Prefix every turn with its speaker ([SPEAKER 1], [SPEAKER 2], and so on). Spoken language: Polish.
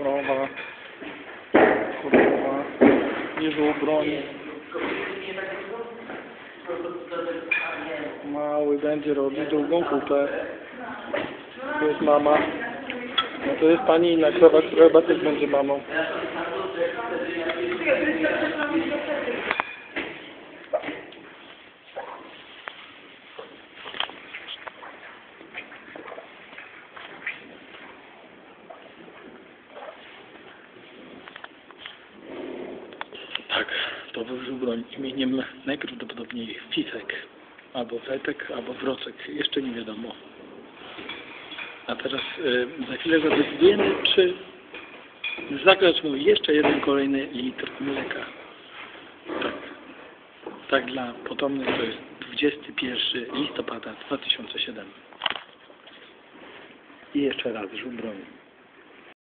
[SPEAKER 1] Krowa. Krowa. Jeżu broń. Mały będzie robić drugą kupę. Tu jest mama. No to jest pani inna krowa, która chyba też będzie mamą. Tak, to wyżył broń imieniem najprawdopodobniej Fisek, albo Fetek, albo Wrocek, jeszcze nie wiadomo. A teraz y, za chwilę zadecydujemy, czy zagrać mu jeszcze jeden kolejny litr mleka. Tak, tak dla potomnych to jest 21 listopada 2007. I jeszcze raz żubroń.